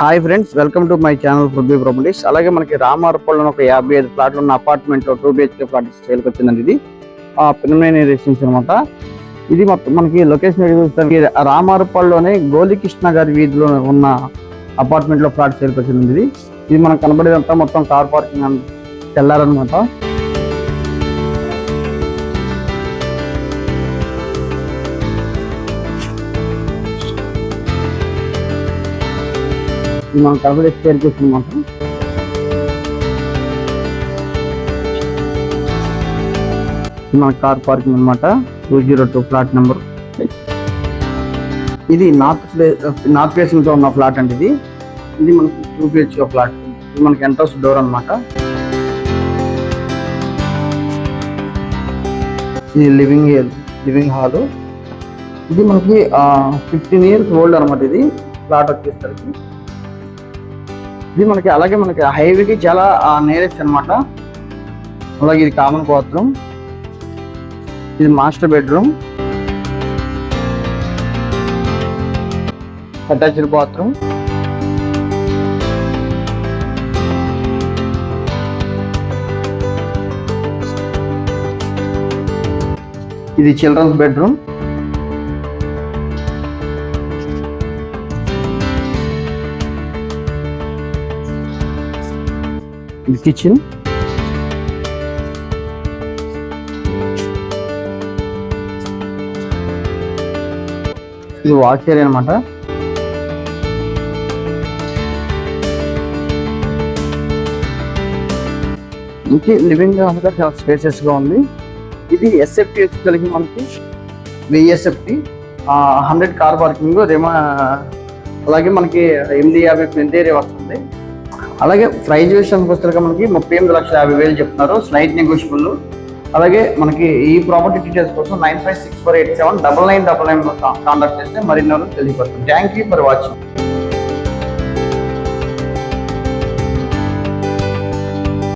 Hi friends welcome to my channel Prithvi properties అలాగే మనకి రామారపల్లిలో ఒక యాభై ఐదు ప్లాట్లు ఉన్న అపార్ట్మెంట్ టూ బిహెచ్కే ఫ్లాట్ సేల్కి వచ్చిందండి ఇది. పిన్నమైన రెసిడెన్స్ అనమాట ఇది మొత్తం మనకి లొకేషన్ చూస్తానికి రామారపల్లిలోనే గోలికృష్ణ గారి వీధిలో ఉన్న అపార్ట్మెంట్లో ఫ్లాట్ సేల్కి వచ్చిందండి ఇది. ఇది మనకు కనబడేదంతా మొత్తం కార్ పార్కింగ్ అని తెల్లారనమాట ఇది మనం కనబడే స్టేర్ కేస్ అనమాట మన కార్ పార్కింగ్ అనమాట two zero two flat number. ఇది నార్త్ నార్త్ ఫేసింగ్తో ఉన్న ఫ్లాట్ అండి ఇది. ఇది మనకి టూ బిహెచ్ ఫ్లాట్. ఇది మనకి ఎంట్రన్స్ డోర్ అన్నమాట. ఇది లివింగ్ లివింగ్ హాల్. ఇది మనకి ఫిఫ్టీన్ ఇయర్స్ ఓల్డ్ అనమాట ఇది. ఫ్లాట్ వచ్చేసరికి. ఇది మనకి అలాగే మనకి హైవేకి చాలా నేరెస్ట్ అన్నమాట. అలాగే ఇది కామన్ బాత్రూమ్ ఇది మాస్టర్ బెడ్రూమ్ అటాచ్డ్ బాత్రూమ్ ఇది చిల్డ్రన్స్ బెడ్రూమ్ కిచెన్ ఇది వాష్ ఏరియా అనమాట ఇంకే లివింగ్ అంతా చాలా స్పేసెస్గా ఉంది. ఇది ఎస్ఎఫ్టీ వచ్చేసరికి మనకి విఎస్ఎఫ్టీ హండ్రెడ్ కార్ పార్కింగ్ రేమా అలాగే మనకి ఎనిమిది యాభై పెద్ద వస్తుంది. అలాగే ప్రైజ్ విషయానికి వచ్చేసరికి మనకి ముప్పై ఎనిమిది లక్షల యాభై వేలు చెప్తున్నారు. స్లైట్ నెగోషియబుల్ అలాగే మనకి ఈ ప్రాపర్టీ డీటెయిల్స్ కోసం nine five six four eight seven double nine double nine contact చేస్తే మరిన్ని తెలియపడుతుంది థ్యాంక్ యూ ఫర్ వాచింగ్